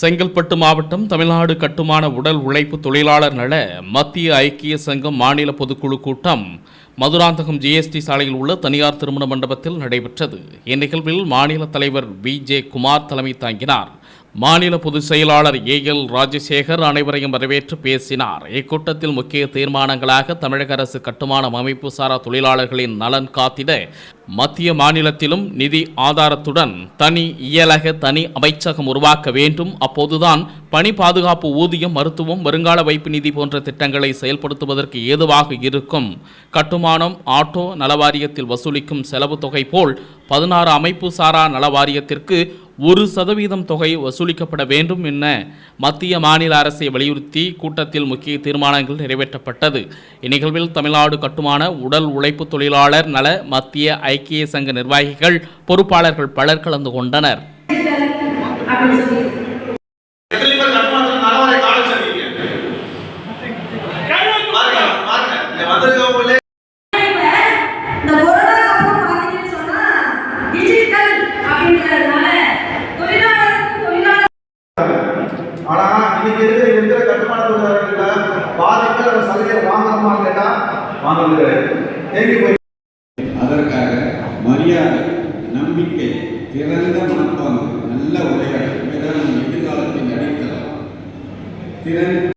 செங்கல்பட்டு மாவட்டம் தமிழ்நாடு கட்டுமான உடல் உழைப்பு தொழிலாளர் நல மத்திய ஐக்கிய சங்கம் மாநில பொதுக்குழு கூட்டம் மதுராந்தகம் ஜிஎஸ்டி சாலையில் உள்ள தனியார் திருமண மண்டபத்தில் நடைபெற்றது. இந்நிகழ்வில் மாநில தலைவர் வி. ஜே. குமார் தலைமை தாங்கினார். மாநில பொதுச் செயலாளர் ஏ. எல். ராஜசேகர் அனைவரையும் வரவேற்று பேசினார். இக்கூட்டத்தில் முக்கிய தீர்மானங்களாக தமிழக அரசு கட்டுமானம் அமைப்பு சாரா தொழிலாளர்களின் நலன் காத்திட மத்திய மாநிலத்திலும் நிதி ஆதாரத்துடன் தனி இயலக தனி அமைச்சகம் உருவாக்க வேண்டும். அப்போதுதான் பணி பாதுகாப்பு ஊதியம் மருத்துவம் வருங்கால வைப்பு நிதி போன்ற திட்டங்களை செயல்படுத்துவதற்கு ஏதுவாக இருக்கும். கட்டுமானம் ஆட்டோ நலவாரியத்தில் வசூலிக்கும் செலவு தொகை போல் பதினாறு அமைப்பு சாரா நலவாரியத்திற்கு ஒரு சதவீதம் தொகை வசூலிக்கப்பட வேண்டும் என மத்திய மாநில அரசை வலியுறுத்தி கூட்டத்தில் முக்கிய தீர்மானங்கள் நிறைவேற்றப்பட்டது. இந்நிகழ்வில் தமிழ்நாடு கட்டுமான உடல் உழைப்பு தொழிலாளர் நல மத்திய ஐக்கிய சங்க நிர்வாகிகள் பொறுப்பாளர்கள் பலர் கலந்து கொண்டனர். ஆனா இன்னைக்கு இருக்கிற இருக்கிற கட்டுமான வாங்கணுமா கேட்டா தேங்கி போய் மரியாதை நம்பிக்கை திறந்த மனப்பாங்கு நல்ல உரையாடல் இவைதான் நம் எதிர்காலத்தின் அடித்தளம் திறன்